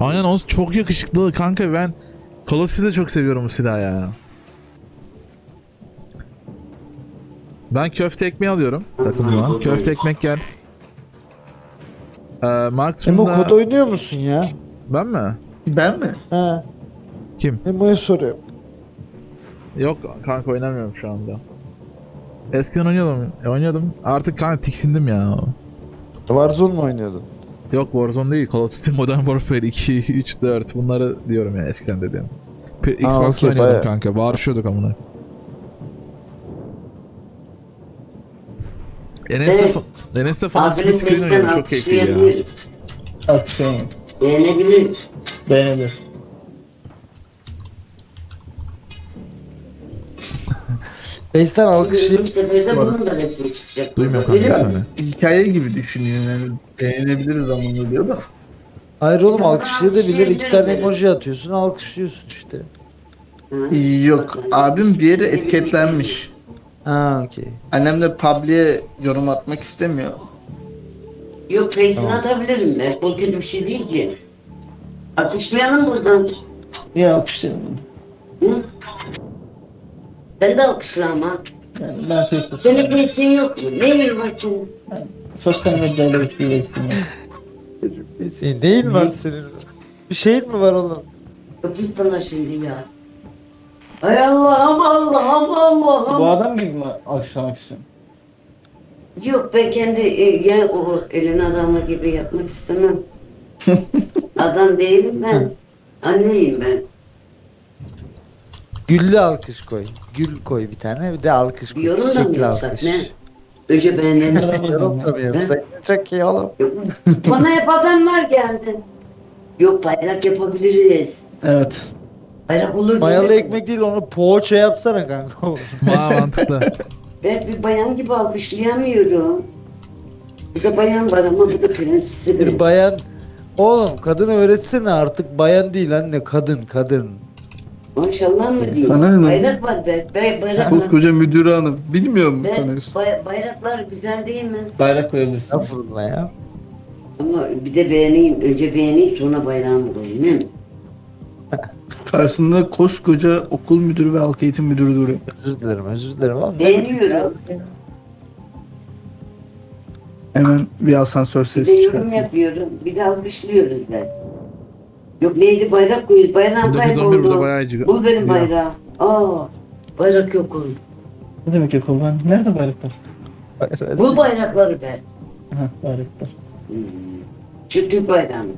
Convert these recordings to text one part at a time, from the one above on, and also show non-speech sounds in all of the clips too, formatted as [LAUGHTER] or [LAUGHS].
Aynen o çok yakışıklı kanka ben Colossus'u de çok seviyorum bu silahı ya. Ben köfte ekmeği alıyorum takımıma. Köfte ekmek gel. Ee, Emo Marksman'da... kod oynuyor musun ya? Ben mi? Ben mi? He. Kim? Emo'ya soruyorum. Yok kanka oynamıyorum şu anda. Eskiden oynuyordum. E, oynuyordum. Artık kanka tiksindim ya. Warzone mu oynuyordun? Yok Warzone değil. Call of Duty Modern Warfare 2, 3, 4 bunları diyorum ya eskiden dediğim. Xbox'ta okey, oynuyordum bayağı. kanka. Bağırışıyorduk amına. Enes'le Evet. Enes'le falan split screen oynuyorum. Çok keyifliydi ya. Alkışlayamam. Beğenebiliriz. Öbür alkışlayıp seferde bunun da resmi çıkacak. Duymuyorum Öyle kanka saniye. Hikaye gibi düşünüyor yani. Beğenebiliriz anlamında diyor da. Hayır oğlum Ya alkışlayabilir iki tane emoji atıyorsun alkışlıyorsun işte. Hı. Yok. Abim bir yere etiketlenmiş. Ha okey. Annem de publi'ye yorum atmak istemiyor. Yok reisini atabilirim ben. Bu kötü bir şey değil ki. Alkışlayalım buradan. Niye alkışlayamam? Hı? Ben de alkışla ama. Yani ben Facebook'ta. Senin resin yok mu? Ne yeri var senin? Sosyal medyayla bir şey yok. Senin değil var senin. Bir şeyin mi var oğlum? Öpüz sana şimdi ya. Ay Allah'ım Allah'ım Bu Allah'ım. adam gibi mi alkışlamak istiyorsun? Yok ben kendi e, ya o elin adamı gibi yapmak istemem. [LAUGHS] Adam değilim ben. Anneyim ben. Güllü alkış koy. Gül koy bir tane bir de alkış koy. Yorum da mı Çiçekli yapsak alkış. ne? Önce beğenelim. Yorum da mı yapsak? Çok iyi oğlum. [LAUGHS] Bana hep adamlar geldi. Yok bayrak yapabiliriz. Evet. Bayrak olur Mayalı ekmek değil onu poğaça yapsana kanka. [LAUGHS] Aa mantıklı. Ben bir bayan gibi alkışlayamıyorum. Burada bayan var ama bu da prensesi bir bayan Oğlum kadın öğretsene artık bayan değil anne kadın kadın. Maşallah mı diyeyim? Sana ne? Bayrak var be. Bay, bayrak var. Koskoca müdür hanım. Bilmiyor mu Ben, tanıyorsun? bay- bayraklar güzel değil mi? Bayrak koyabilirsin. Estağfurullah ya. Ama bir de beğeneyim. Önce beğeneyim sonra bayrağımı koyayım değil mi? [LAUGHS] Karşısında koskoca okul müdürü ve halk eğitim müdürü duruyor. Özür dilerim özür dilerim ama. Beğeniyorum. Hemen bir asansör Bir de sesi yorum çıkartıyor. yapıyorum. Bir de alkışlıyoruz ben. Yok neydi bayrak koyuyoruz. Bayrağım 1911 burada kayboldu. bayağı acı. Bul benim Ya. bayrağı. Aa, bayrak yok oğlum. Ne demek yok oğlum? Nerede bayraklar? Bul bayrakları ver. Ha bayraklar. Hmm. Şu Türk bayrağı mı?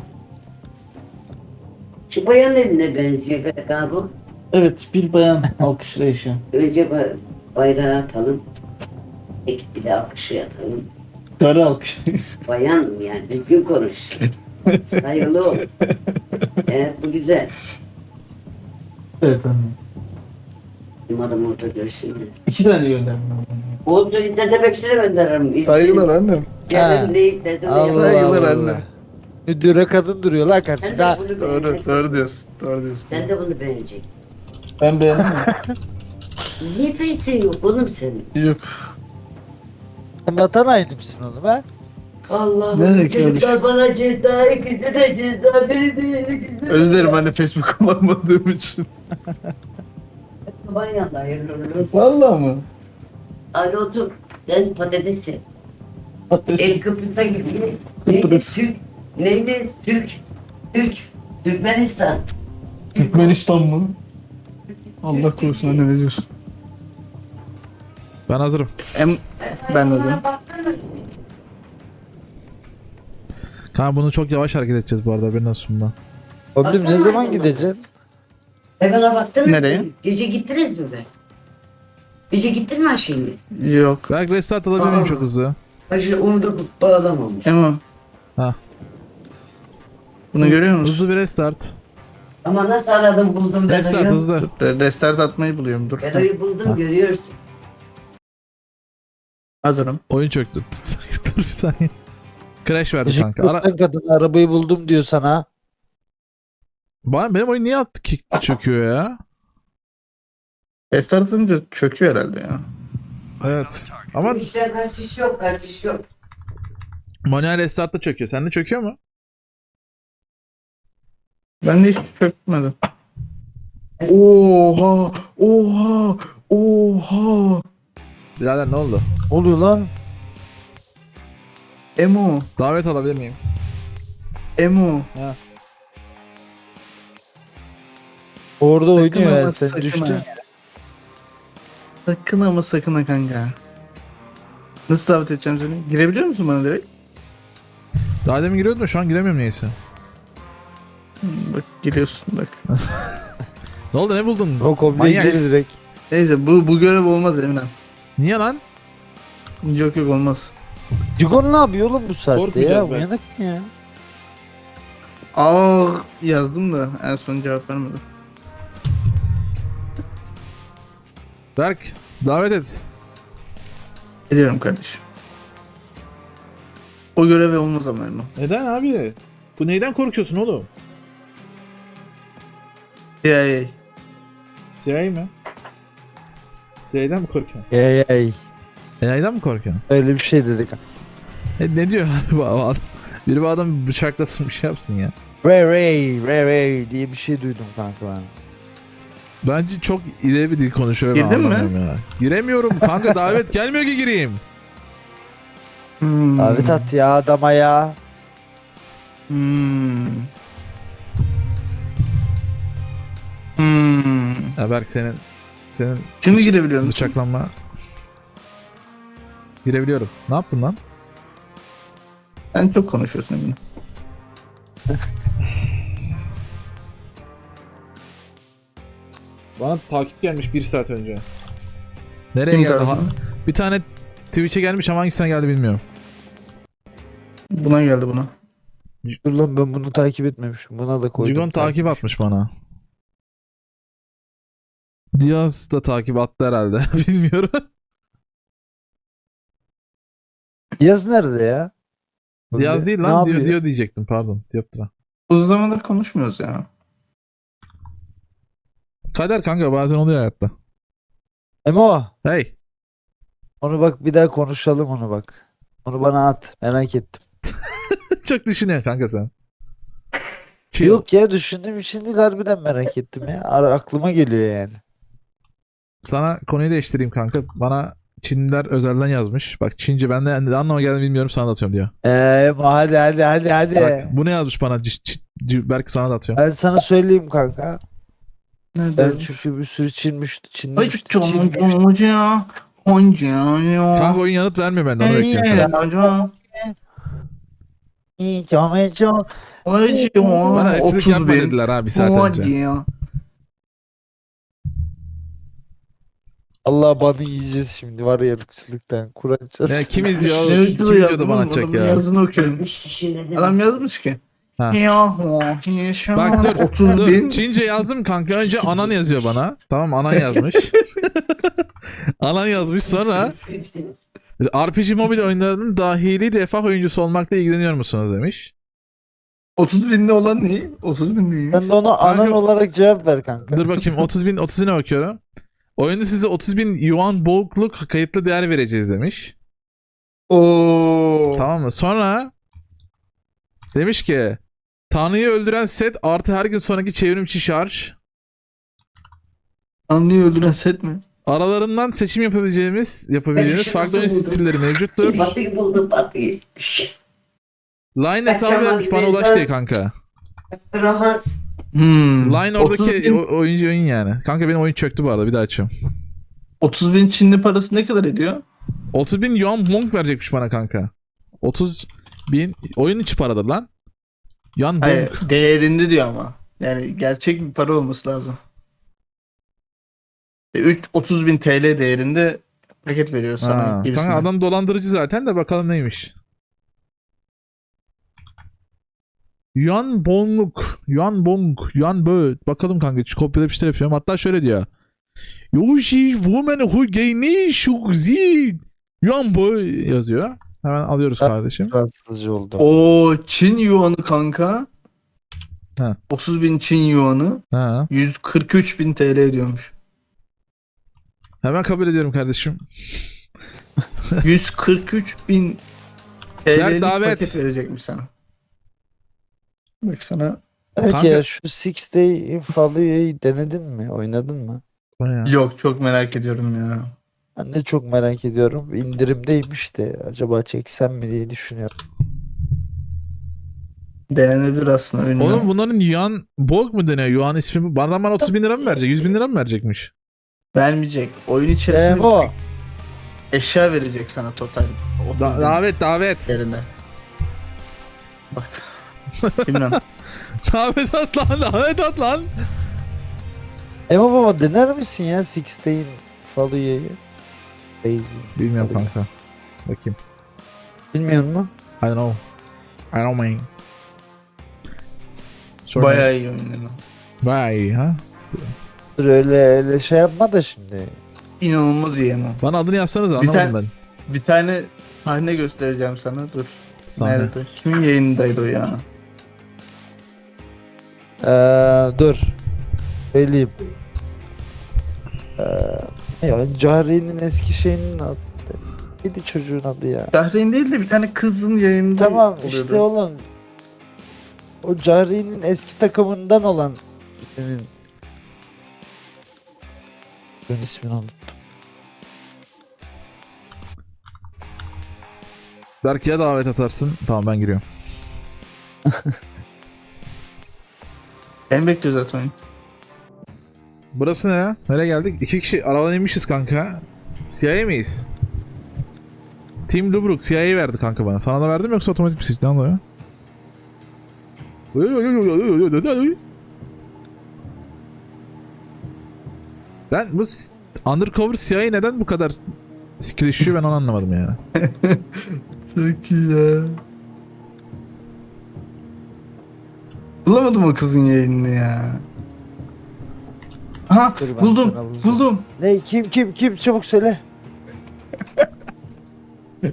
Şu bayan eline benziyor be abi. Evet bir bayan [LAUGHS] alkışlayışı. Önce ba- bayrağı atalım. Ek bir de alkışı atalım. Karı alkış. [LAUGHS] Bayan yani düzgün konuş. [LAUGHS] Saygılı ol. Evet bu güzel. evet anne. Benim adam orada görsün. İki tane gönderdim. Oldu istese beş lira gönderirim. Saygılar annem. Canım ne istersen de Allah yaparım. Saygılar Allah. anne. Müdüre kadın duruyor lan Sen karşıda. de bunu Doğru, beğeneceksin. doğru diyorsun. Doğru diyorsun. Sen de bunu beğeneceksin. Ben beğendim. [LAUGHS] Niye face'in yok oğlum senin? Yok. Vatan haini misin oğlum ha? Allah'ım Nereye çocuklar bana ceza, ikisi de ceza, biri de ikisi de. Özür dilerim anne Facebook kullanmadığım [LAUGHS] için. Baban yandı hayırlı uğurlu olsun. Valla mı? Ali otur. Sen patatessin. Ateş. El Kıbrıs'a gidiyor. Neydi Kıbrıs. Türk? Neydi Türk? Türk. Türkmenistan. Türkmenistan mı? Allah korusun anne ne diyorsun? Ben hazırım. Em ben de diyorum. Kanka bunu çok yavaş hareket edeceğiz bu arada haberin olsun bundan. Oğlum ne zaman gideceksin? Hayvana baktınız Nereye? mı? Gece gittiniz mi be? Gece gittin mi Ayşe'yle? Yok. Belki restart alabilir miyim Aa. çok hızlı? Ayşe onu da bağlamamış. Emo. Ha. Bunu görüyor musun? Hızlı bir restart. Ama nasıl aradım buldum Restart Bedo'yu. hızlı. Dur, Restart atmayı buluyorum dur. Bedo'yu buldum görüyorsun. Hazırım. Oyun çöktü. [LAUGHS] Dur bir saniye. Crash verdi Teşekkür kanka. Ara... kadın arabayı buldum diyor sana. Bana, benim oyun niye attı ki çöküyor ya? Restart atınca çöküyor herhalde ya. Evet. Ama İşte kaçış yok kaçış yok. manuel restartta çöküyor. Sende çöküyor mu? Ben de hiç çökmedim. Oha! Oha! Oha! Birader ne oldu? Oluyor lan? Emo! Davet alabilir miyim? Emo! Ha. Orada oynuyor yani sen ha. Sakın ama sakın ha kanka. Nasıl davet edeceğim seni? Girebiliyor musun bana direkt? Daha demin giriyordum da şu an giremiyorum neyse. Hmm, Bak giriyorsun bak. [LAUGHS] Ne oldu ne buldun? O içeri direkt. Neyse bu bu görev olmaz Emine. Niye lan? Yok yok olmaz. Cigon ne yapıyor oğlum bu saatte Korkmayacağız ya? belki. Uyanık mı ya? Aa yazdım da en son cevap vermedi. Berk davet et. Ediyorum kardeşim. O görev olmaz ama Emo. Neden abi? Bu neyden korkuyorsun oğlum? CIA. CIA mi? CIA'den mi korkuyorsun? Ey ey. AI'den mi korkuyorsun? Öyle bir şey dedik. Ne diyor abi [LAUGHS] bu adam? Biri bu adam bıçaklasın bir şey yapsın ya. Ray Ray Ray Ray diye bir şey duydum kanka ben. Bence çok ileri bir dil konuşuyor ben Girdin mi? anlamıyorum ya. Giremiyorum kanka davet [LAUGHS] gelmiyor ki gireyim. Hmm. Davet at ya adama ya. Hmm. Hmm. Ya Berk senin senin Şimdi girebiliyor musun? bıçaklanma girebiliyorum. Ne yaptın lan? Sen çok konuşuyorsun Emine. Bana takip gelmiş bir saat önce. Nereye Kim geldi? geldi? Ha- bir tane Twitch'e gelmiş ama hangisine geldi bilmiyorum. Buna geldi buna. Dur lan ben bunu takip etmemişim. Buna da koydum. Cigon takip atmış bana. Diaz da takip attı herhalde. [LAUGHS] Bilmiyorum. Yaz nerede ya? Diaz değil lan. Diyor, diyor diyecektim pardon. Dioptra. Uzun zamandır konuşmuyoruz ya. Kader kanka bazen oluyor hayatta. Emo. Hey. Onu bak bir daha konuşalım onu bak. Onu bana at. Merak ettim. [LAUGHS] Çok düşünüyor kanka sen. Chill. Yok ya düşündüğüm için değil harbiden merak ettim ya. Ara, aklıma geliyor yani. Sana konuyu değiştireyim kanka. Bana Çinliler özelden yazmış. Bak Çince ben de ne anlama geldiğini bilmiyorum sana da atıyorum diyor. Eee hadi hadi hadi hadi. Bak bu ne yazmış bana? C- C- C- belki sana da atıyorum. Ben sana söyleyeyim kanka. Nerede? Ben çünkü bir sürü Çin müşteri, Çinli Ay müşteri, çok Çin müşteri. hoca. Hoca. Kanka oyun yanıt vermiyor benden onu bekliyorum. İyi, çok. Bana 30 yapma dediler ha bir saat önce. Hoca. Allah banı yiyeceğiz şimdi var ya ırkçılıktan. Kur'an çarpsın. Ya kim izliyor? Ne Kim ırkçılığı izliyor da yaptın bana atacak Adamın ya. Yazını okuyorum. 60 kişi ne demek? Adam yazmış ki. Ha. Bak dur. 30 dur. bin. Çince yazdım kanka. Önce anan yazıyor bana. Tamam anan yazmış. [LAUGHS] anan yazmış sonra RPG mobil oyunlarının dahili refah oyuncusu olmakla ilgileniyor musunuz demiş. 30 binde olan ne? 30 bin değil. Sen de ona anan Kanka- olarak cevap ver kanka. Dur bakayım 30 bin 30 bine bakıyorum. Oyunda size 30 bin yuan bolluk kayıtlı değer vereceğiz demiş. Oo. Tamam mı? Sonra demiş ki Tanrı'yı öldüren set artı her gün sonraki çevrim içi şarj. Anlıyor öldüren set mi? Aralarından seçim yapabileceğimiz yapabileceğiniz Ben farklı oyun buldum. stilleri mevcuttur. [LAUGHS] Batıyı buldu batıyı. Line hesabı vermiş bana ulaş diye kanka. Ramaz. Hmm. Line 30 oradaki bin, oyuncu oyun yani. Kanka benim oyun çöktü bu arada bir daha açıyorum. 30 bin Çinli parası ne kadar ediyor? 30 bin yuan monk verecekmiş bana kanka. 30 bin oyun içi paradır lan. Yuan monk. Hayır, değerinde diyor ama. Yani gerçek bir para olması lazım. E, üç- 30 bin TL değerinde paket veriyor sana. Ha, kanka adam dolandırıcı zaten de bakalım neymiş. Yuan Bongluk, Yuan Bong, Yuan Bö. Bakalım kanka kopyala bir şeyler yapıyorum. Hatta şöyle diyor. Yoshi woman who gaini shukzin. Yuan Bö yazıyor. Hemen alıyoruz kardeşim. Fransızca oldu. O Çin yuanı kanka. Ha. 30 bin Çin yuanı Ha. 143 bin TL ediyormuş. Hemen kabul ediyorum kardeşim. 143 bin Ver TL'lik davet. paket verecekmiş sana. Bak sana Belki Kanka- ya şu Six Day in Fallujah'yı denedin mi? Oynadın mı? Bayağı. Yok çok merak ediyorum ya. Ben de çok merak ediyorum. İndirimdeymiş de acaba çeksem mi diye düşünüyorum. Denenebilir aslında bilmiyorum. Oğlum bunların Yuan Bog mu deniyor? Yuan ismi bana bana 30 bin lira mı verecek? 100 bin lira mı verecekmiş? Vermeyecek. Oyun içerisinde Emo. eşya verecek sana total. O Da- davet davet. yerine. Bak. Bilmem. [LAUGHS] davet at lan davet at lan. Emo baba dener misin ya Six Day in Fallujah'yı? Lazy. Bilmiyorum Fallujah. kanka. Bakayım. Bilmiyor musun? I don't know. I don't mean. Sorry. Bayağı iyi yani. Bayağı iyi ha. Dur öyle öyle şey yapma da şimdi. İnanılmaz iyi ama. Bana adını yazsanız anlamadım ben. Bir tane sahne göstereceğim sana. Dur. Sahne. Nerede? Kimin yayınındaydı o ya? Ee, dur. Söyleyeyim. Ee, ne ya? Cahre'nin eski şeyinin adı. Neydi çocuğun adı ya? Şahreyn değil de bir tane kızın yayında Tamam oluyordu. işte oğlum. O Cahre'nin eski takımından olan senin ben ismini unuttum. Belki ya davet atarsın. Tamam ben giriyorum. [LAUGHS] Ben bekliyor zaten oyun. Burası ne ya? Nereye geldik? İki kişi arabadan inmişiz kanka. CIA miyiz? Team Lubruk CIA verdi kanka bana. Sana da verdim yoksa otomatik bir sistem oluyor? Ben bu Undercover CIA neden bu kadar sikleşiyor ben onu anlamadım ya. [LAUGHS] Çok iyi ya. Bulamadım o kızın yayınını ya. Aha Dur ben buldum sana bulacağım. buldum. Ne kim kim kim çabuk söyle. [LAUGHS]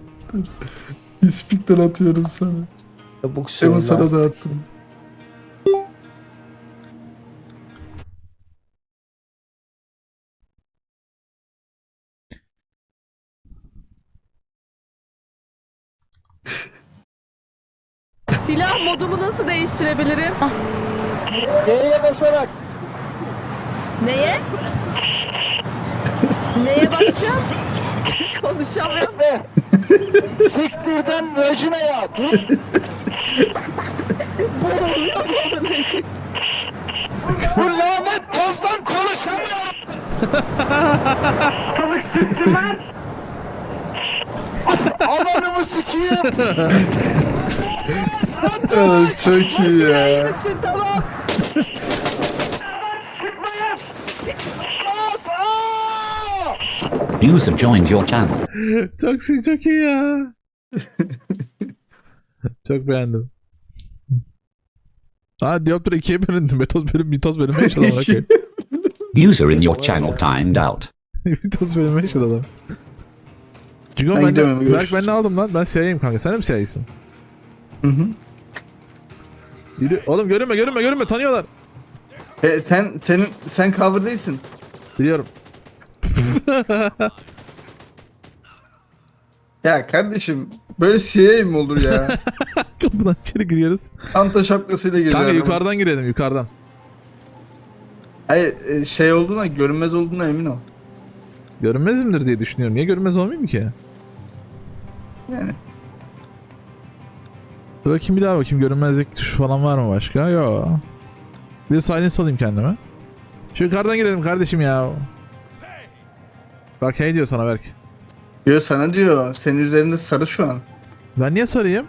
İspikten atıyorum sana. Çabuk söyle. Emo sana da modumu nasıl değiştirebilirim? Neye basarak? Neye? Neye basacağım? [LAUGHS] Konuşamıyorum. Siktirden vajinaya. Bu lanet tozdan konuşamıyor. Ananımı sikeyim. Evet, çok iyi ya. Misin tamam. User joined your channel. çok iyi çok iyi ya. çok beğendim. Ha Diopter ikiye bölündü. Metoz bölüm, mitoz yaşadı amına koyayım. User in your channel timed out. [LAUGHS] mitoz bölümü yaşadı adam. Cigo Ben ben, de, Berk ben ne aldım lan? Ben CIA'yim kanka. Sen de mi CIA'ysın? Hı hı. Yürü. Oğlum görünme görünme görünme tanıyorlar. E, sen senin sen cover değilsin. Biliyorum. [LAUGHS] Ya kardeşim böyle CIA mi olur ya? [LAUGHS] Kapıdan içeri giriyoruz. Santa şapkasıyla geliyor. Kanka adam. yukarıdan girelim yukarıdan. Hayır e, şey olduğuna görünmez olduğuna emin ol. Görünmez midir diye düşünüyorum. Niye görünmez olmayayım ki? Yani. Dur bakayım bir daha bakayım görünmezlik tuşu falan var mı başka? Yok. Bir de silence alayım kendime. Şu yukarıdan girelim kardeşim ya. Bak hey diyor sana Berk. Diyor sana diyor senin üzerinde sarı şu an. Ben niye sarayım?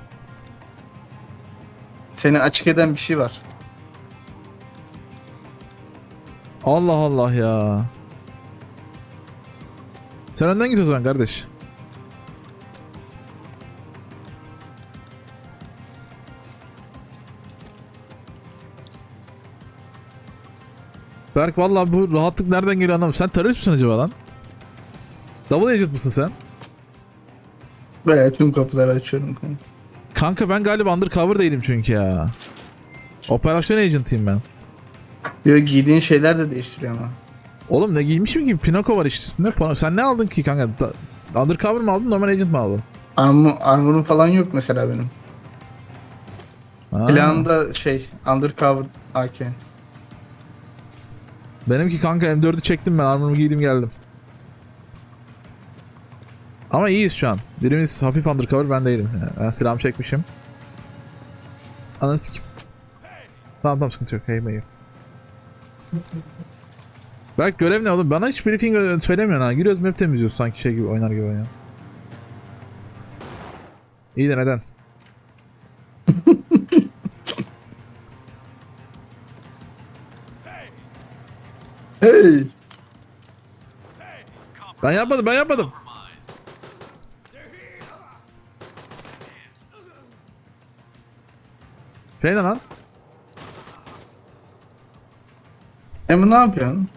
Seni açık eden bir şey var. Allah Allah ya. Sen önden git o zaman kardeş. Berk vallahi bu rahatlık nereden geliyor anlamadım. Sen terörist misin acaba lan? Double agent mısın sen? Böyle tüm kapıları açıyorum. kanka. Kanka ben galiba undercover değilim çünkü ya. Operasyon agent'ıyım ben. Diyor giydiğin şeyler de değiştiriyor ama. Oğlum ne giymişim ki? Pinoko var işte üstünde. Pano- Sen ne aldın ki kanka? Da- undercover mı aldın normal agent mi aldın? Armor, armorum falan yok mesela benim. Ha. Planda şey undercover AK. Benimki kanka M4'ü çektim ben armorumu giydim geldim. Ama iyiyiz şu an. Birimiz hafif undercover ben değilim. Yani ben silahımı çekmişim. Ananı. Tamam tamam sıkıntı yok. Hey hey. Bak görev ne oğlum? Bana hiç briefing söylemiyorsun ha. Giriyoruz map temizliyoruz sanki şey gibi oynar gibi oynuyor. İyi de neden? Ben yapmadım ben yapmadım. Şey ne lan? Emo ne yapıyorsun?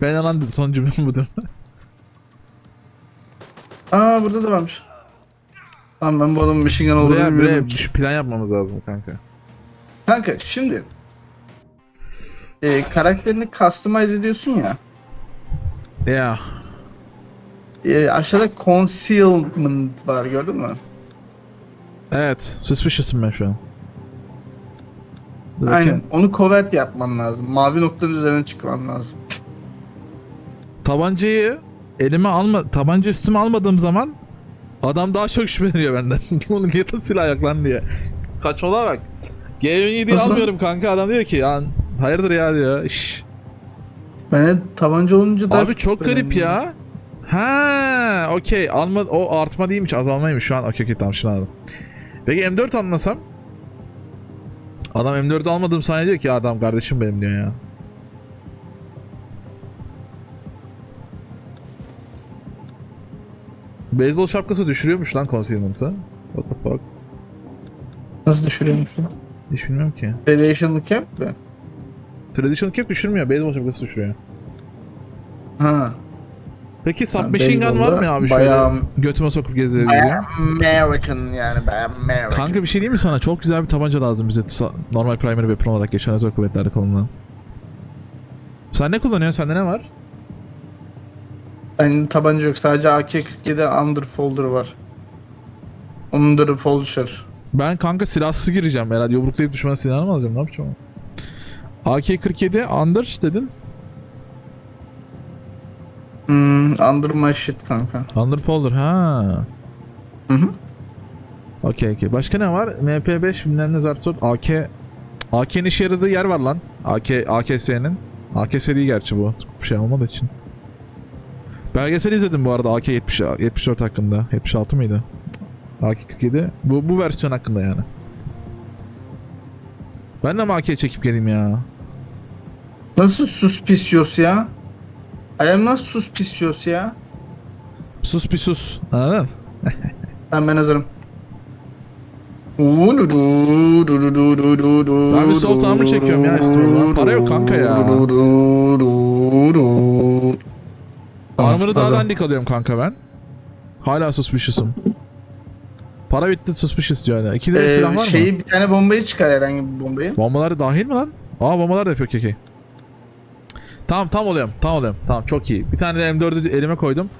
Ben yalan dedi son cümlem budur. [LAUGHS] Aa burada da varmış. Tamam ben bu adamın machine gun olduğunu buraya, bilmiyordum buraya ki. plan yapmamız lazım kanka. Kanka şimdi e, karakterini customize ediyorsun ya. Ya. E, aşağıda concealment var gördün mü? Evet. Suspicious'ım ben şu an. Dur Aynen. bakayım. Onu covert yapman lazım. Mavi noktanın üzerine çıkman lazım. Tabancayı elime alma, tabanca üstüme almadığım zaman adam daha çok şüpheleniyor benden. [LAUGHS] Bunu niye silah ayaklan diye. Kaçmalar bak. G17'yi Nasıl? almıyorum kanka. Adam diyor ki ya hayırdır ya diyor. İş. Ben tabanca olunca daha Abi çok garip ya. Ha, okey. Alma o artma değilmiş, azalmaymış şu an. Okey, okey tamam şimdi anladım. Peki M4 almasam? Adam M4 almadığım saniye diyor ki adam kardeşim benim diyor ya. Beyzbol şapkası düşürüyormuş lan concealment'ı. What the fuck? Nasıl düşürüyormuş ya? Hiç bilmiyorum ki. Radiation Camp mi? Traditional cap düşürmüyor, beyzbol şapkası düşürüyor. Ha. Peki submachine gun var mı abi şöyle bayağı- götüme sokup gezebileceğim? American yani ben American. Kanka bir şey diyeyim mi sana? Çok güzel bir tabanca lazım bize normal primary weapon olarak geçen özel kuvvetlerde kullanılan. Sen ne kullanıyorsun? Sende ne var? Benim tabanca yok sadece AK-47 Underfolder var. Underfolder. Ben kanka silahsız gireceğim herhalde. Yumruklayıp düşmanın silahını mı alacağım? Ne yapacağım? AK-47 Under dedin. Hmm, under my shit kanka. Under folder ha. Hı hı. Okey okey. Başka ne var? MP5 bilmem ne zart sort. AK AK'nin işe yaradığı yer var lan. AK AKS'nin. AKS değil gerçi bu. Bir şey olmadığı için. Belgesel izledim bu arada AK 70 74 hakkında. 76 mıydı? AK 47. Bu bu versiyon hakkında yani. Ben de mi AK çekip geleyim ya? Nasıl suspicious ya? I am not suspicious ya. Sus bir sus. Anladın? Ben ben hazırım. Ben bir soft armor çekiyorum ya zaman. Para yok kanka ya. Armor'ı daha dandik alıyorum kanka ben. Hala suspicious'ım. Para bitti suspicious diyor hala. İki lira Ee, silah var mı? şeyi bir tane bombayı çıkar herhangi bir bombayı. Bombaları dahil mi lan? Aa bombalar da yapıyor okey. Tamam tam oluyorum. Tam oluyorum. Tamam çok iyi. Bir tane de M4'ü elime koydum.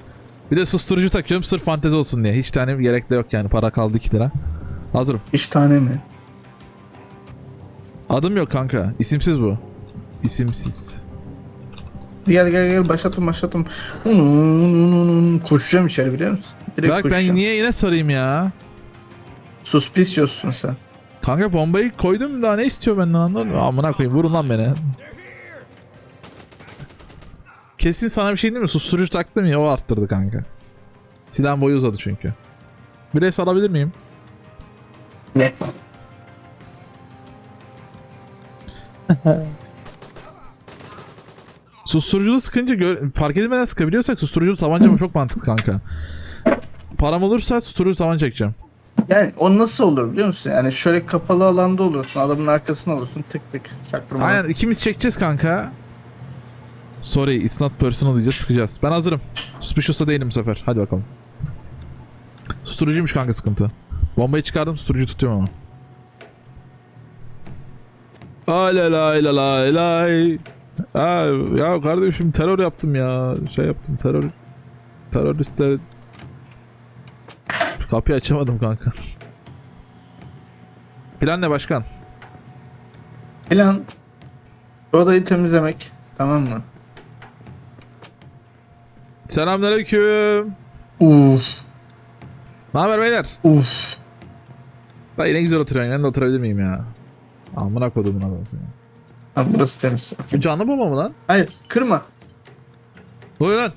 Bir de susturucu takıyorum sırf fantezi olsun diye. Hiç tane gerek de yok yani. Para kaldı 2 lira. Hazırım. İş tane mi? Adım yok kanka. İsimsiz bu. İsimsiz. Gel gel gel başlatın başlatın. Koşacağım içeri biliyor musun? Direkt Bak ben koşacağım. niye yine sarayım ya? Suspicious'sun sen. Kanka bombayı koydum daha ne istiyor benden anladın mı? Amına koyayım vurun lan beni. Kesin sana bir şey değil mi? Susturucu taktım ya o arttırdı kanka. Silahın boyu uzadı çünkü. Bir res alabilir miyim? Ne? [LAUGHS] Susturuculu sıkınca gör- fark edilmeden sıkabiliyorsak susturuculu tabanca mı çok mantıklı kanka. Param olursa susturucu tabanca çekeceğim. Yani o nasıl olur biliyor musun? Yani şöyle kapalı alanda olursun. Adamın arkasına olursun. Tık tık. Çaktırma. Aynen ikimiz çekeceğiz kanka. Sorry it's not personal diyeceğiz sıkacağız. Ben hazırım. Suspicious'a değilim bu sefer. Hadi bakalım. Susturucuymuş kanka sıkıntı. Bombayı çıkardım susturucu tutuyorum ama. Ay la lay ya kardeşim terör yaptım ya. Şey yaptım terör. Teröriste Kapıyı açamadım kanka. Plan ne başkan? Plan odayı temizlemek. Tamam mı? Selamünaleyküm. Uf. Ne haber beyler? Uf. Dayı ne güzel oturuyorsun. Ben de oturabilir miyim ya? Amına kodumun adamı. Ha, burası temiz. Bu canlı bomba mı lan? Hayır kırma. Ne oluyor lan?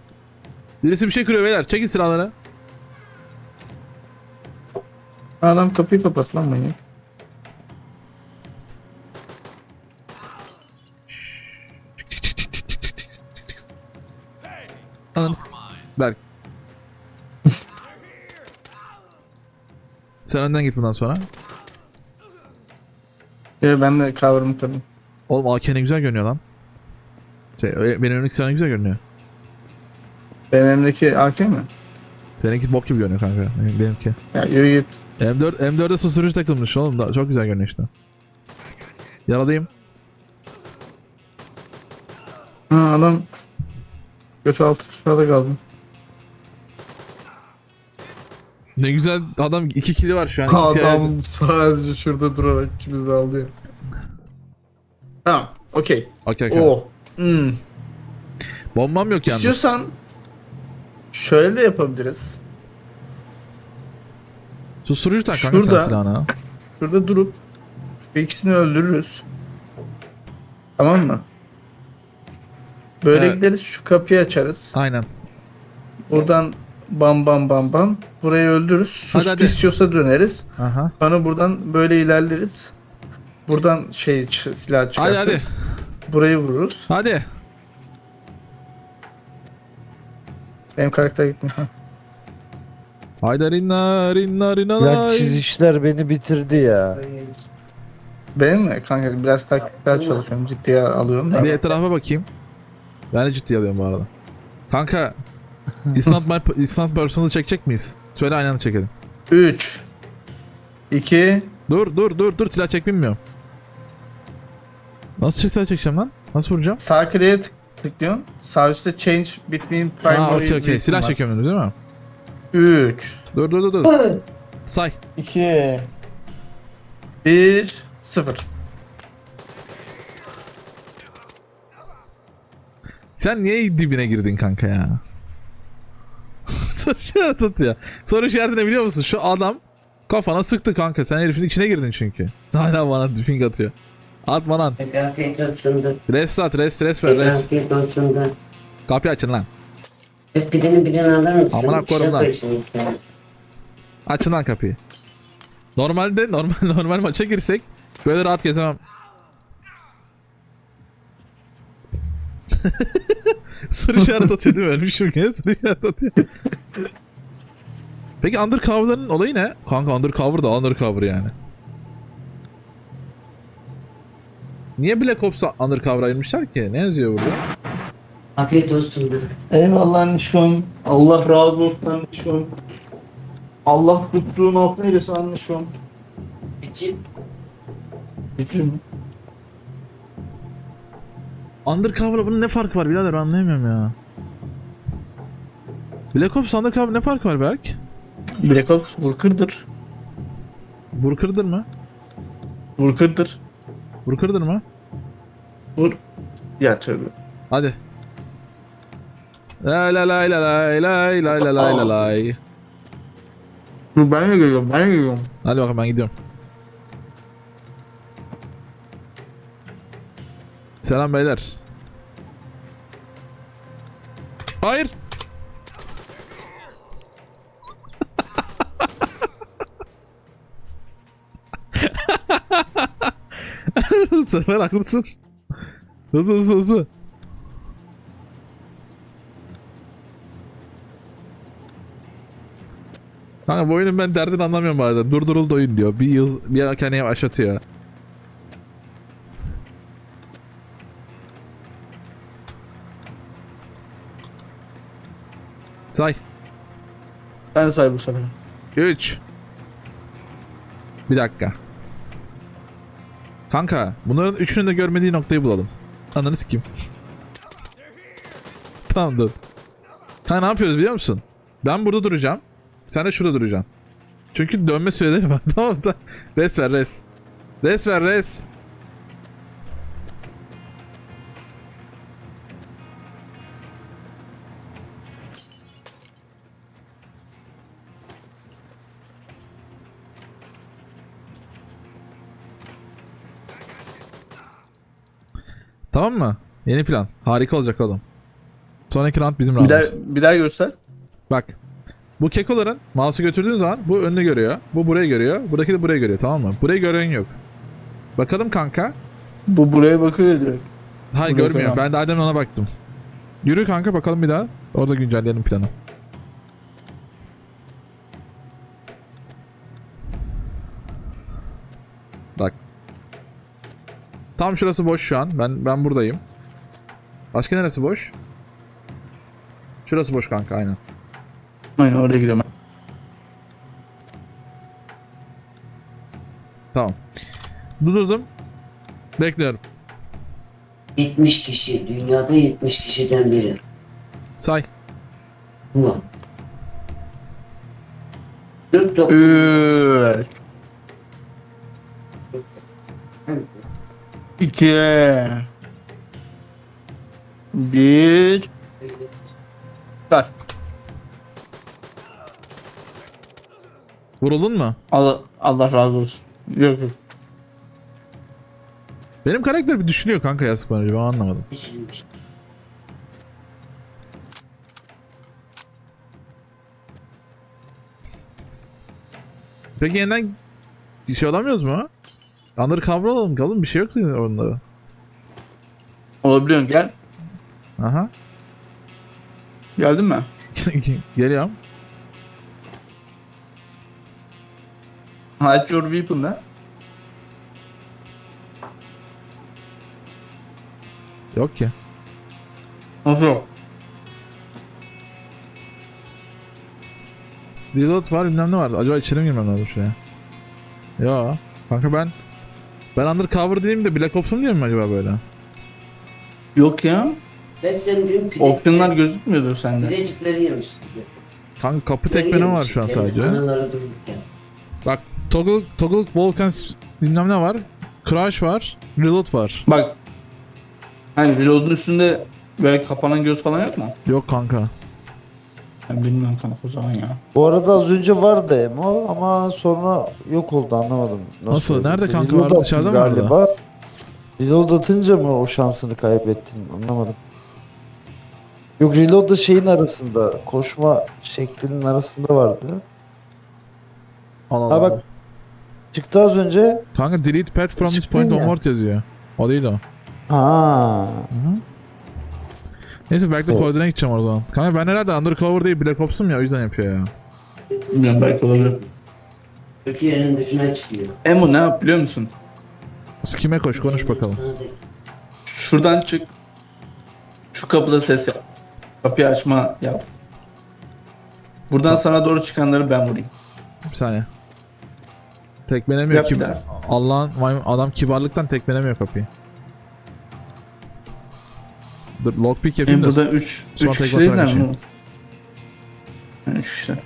Birisi bir şey kırıyor beyler. Çekin silahları. Adam kapıyı kapat lan manyak. Ananı s- Berk. Sen önden git bundan sonra. Ya ben de kavramı kırdım. Oğlum AK ne güzel görünüyor lan. Şey, ö- benim önümdeki sana güzel görünüyor. Benim elimdeki AK mi? Seninki bok gibi görünüyor kanka. Benim- Benimki. Ya yürü git. M4 M4'e susturucu takılmış oğlum da çok güzel görünüyor işte. Yaralayayım. Ha adam götü altı aşağıda kaldı. Ne güzel adam iki kili var şu an. yerde. Adam sadece şurada durarak ikimiz de aldı ya. Tamam. Okey. Okey okey. O. Hmm. Bombam yok yalnız. İstiyorsan şöyle de yapabiliriz. Susturucu tak kanka sen Şurada. silahına. Şurada durup şu ikisini öldürürüz. Tamam mı? Böyle Evet. gideriz şu kapıyı açarız. Aynen. Buradan bam bam bam bam. Burayı öldürürüz. Sus Hadi, hadi. istiyorsa döneriz. Aha. Sonra buradan böyle ilerleriz. Buradan şey ç- silah Hadi çıkartırız. hadi. Burayı vururuz. Hadi. Benim karakter gitmiyor. Ha. Haydi rinna rinna rinna Ya lay. çizişler beni bitirdi ya. Benim mi? Kanka biraz taktikler çalışıyorum. Ciddiye alıyorum da. Bir etrafa bakayım. Ben de ciddi alıyorum bu arada. Kanka [LAUGHS] not my it's not personal çekecek miyiz? Söyle aynı anda çekelim. 3 2 Dur dur dur dur silah çek bilmiyorum. Nasıl silah çekeceğim lan? Nasıl vuracağım? Sağ kliğe tık tıklıyorsun. Sağ üstte change between primary Ha okey okey. Silah çekiyorum değil mi? 3 Dur dur dur dur. Say. 2 1 0 Sen niye dibine girdin kanka ya? [LAUGHS] Soru işareti atıyor. Soru işareti ne biliyor musun? Şu adam kafana sıktı kanka. Sen herifin içine girdin çünkü. [LAUGHS] Hala bana ping atıyor. Atma lan. Afiyet olsun da. Rest at rest rest ver rest. Afiyet olsun da. Kapıyı açın lan. Bir birini birini alır mısın? Amına koyayım lan. Açın lan kapıyı. Normalde normal [LAUGHS] normal maça girsek böyle rahat gezemem. [LAUGHS] Soru işaret atıyor değil mi? Ölmüşüm gene soru işaret atıyor. Peki undercover'ların olayı ne? Kanka undercover da undercover yani. Niye Black Ops'a undercover ayırmışlar ki? Ne yazıyor burada? Afiyet olsun. Eyvallah Anişkom. Allah razı olsun Anişkom. Allah tuttuğun altına eylesin Anişkom. İçim. Bütün Undercover'la bunun ne farkı var birader anlayamıyorum ya. Black Ops Undercover ne farkı var Berk? Black Ops Worker'dır. Burkırdır mı? Worker'dır. Burkırdır mı? Vur. Ya tövbe. Hadi. Lay lay lay lay lay lay lay lay lay lay. Dur ben de geliyorum ben de geliyorum. Hadi bakalım ben gidiyorum. Selam beyler. Hayır. Bu [LAUGHS] sefer haklısın. Hızlı hızlı hızlı. Kanka bu oyunun ben derdini anlamıyorum bazen. Durduruldu oyun diyor. Bir yıl bir kendine yavaşlatıyor. Say. Ben say bu sefer. 3 Bir dakika. Kanka bunların üçünün de görmediği noktayı bulalım. Ananı kim? [LAUGHS] tamam dur. Kanka ne yapıyoruz biliyor musun? Ben burada duracağım. Sen de şurada duracaksın. Çünkü dönme süreleri var. [LAUGHS] tamam da. Res ver res. Res ver res. Tamam mı? Yeni plan. Harika olacak oğlum. Sonraki round bizim Bir daha, roundumuz. bir daha göster. Bak. Bu kekoların mouse'u götürdüğün zaman bu önünü görüyor. Bu burayı görüyor. Buradaki de burayı görüyor tamam mı? Burayı gören yok. Bakalım kanka. Bu buraya bakıyor diyor. Hayır Buraya görmüyor. koyamam. Ben de Adem'le ona baktım. Yürü kanka bakalım bir daha. Orada güncelleyelim planı. Bak. Tam şurası boş şu an. Ben ben buradayım. Başka neresi boş? Şurası boş kanka aynen. Aynen oraya gidiyorum. Tamam. Durdurdum. Bekliyorum. 70 kişi, dünyada 70 kişiden biri. Say. Ulan. 49 Üç. İki. Bir. Vuruldun mu? Allah, Allah razı olsun. Yok yok. Benim karakter bir düşünüyor kanka yazık bana ben anlamadım. Peki yeniden bir şey alamıyoruz mu? Undercover alalım kalın bir şey yok senin onlarda. Olabiliyorsun gel. Aha. Geldin mi? [LAUGHS] Geliyorum. Hide your weapon da. Yok ki. Nasıl yok? Reload var bilmem ne var. Acaba içeri mi girmem lazım şuraya? Yo. Kanka ben ben undercover diyeyim de Black Ops'um diyeyim mi acaba böyle? Yok ya. Ben senin dün pide, Opsiyonlar gözükmüyordur sende. pidecikleri yemiştim. Kanka kapı tekmene var şu an sadece. Anaları dururken. Toggle, Toggle Volcans bilmem ne var. Crash var. Reload var. Bak. Hani reload'un üstünde böyle kapanan göz falan yok mu? Yok kanka. Ben bilmiyorum kanka o zaman ya. Bu arada az önce vardı Emo ama sonra yok oldu anlamadım. Nasıl? oldu? Nerede kanka? Reload Vardı, dışarıda mı vardı? galiba. Reload atınca mı o şansını kaybettin anlamadım. Yok reload da şeyin arasında koşma şeklinin arasında vardı. Al al Ha bak çıktı az önce. Kanka delete pet from this point ya. onward yazıyor. O değil o. Ha. Neyse belki de koordine gideceğim o zaman. Kanka ben herhalde undercover değil Black Ops'um ya o yüzden yapıyor ya. Bilmiyorum belki olabilir. Türkiye'nin dışına çıkıyor. Emo ne yap biliyor musun? Kime koş konuş bakalım. Şuradan çık. Şu kapıda ses yap. Kapıyı açma yap. Buradan sana doğru çıkanları ben vurayım. Bir saniye. Tekmelemiyor Yap ki. Allah'ın adam kibarlıktan tekmelemiyor kapıyı. Dur lockpick yapayım Yani da burada 3 Son 3 tek kişiler mi? batarya 3 kişiler.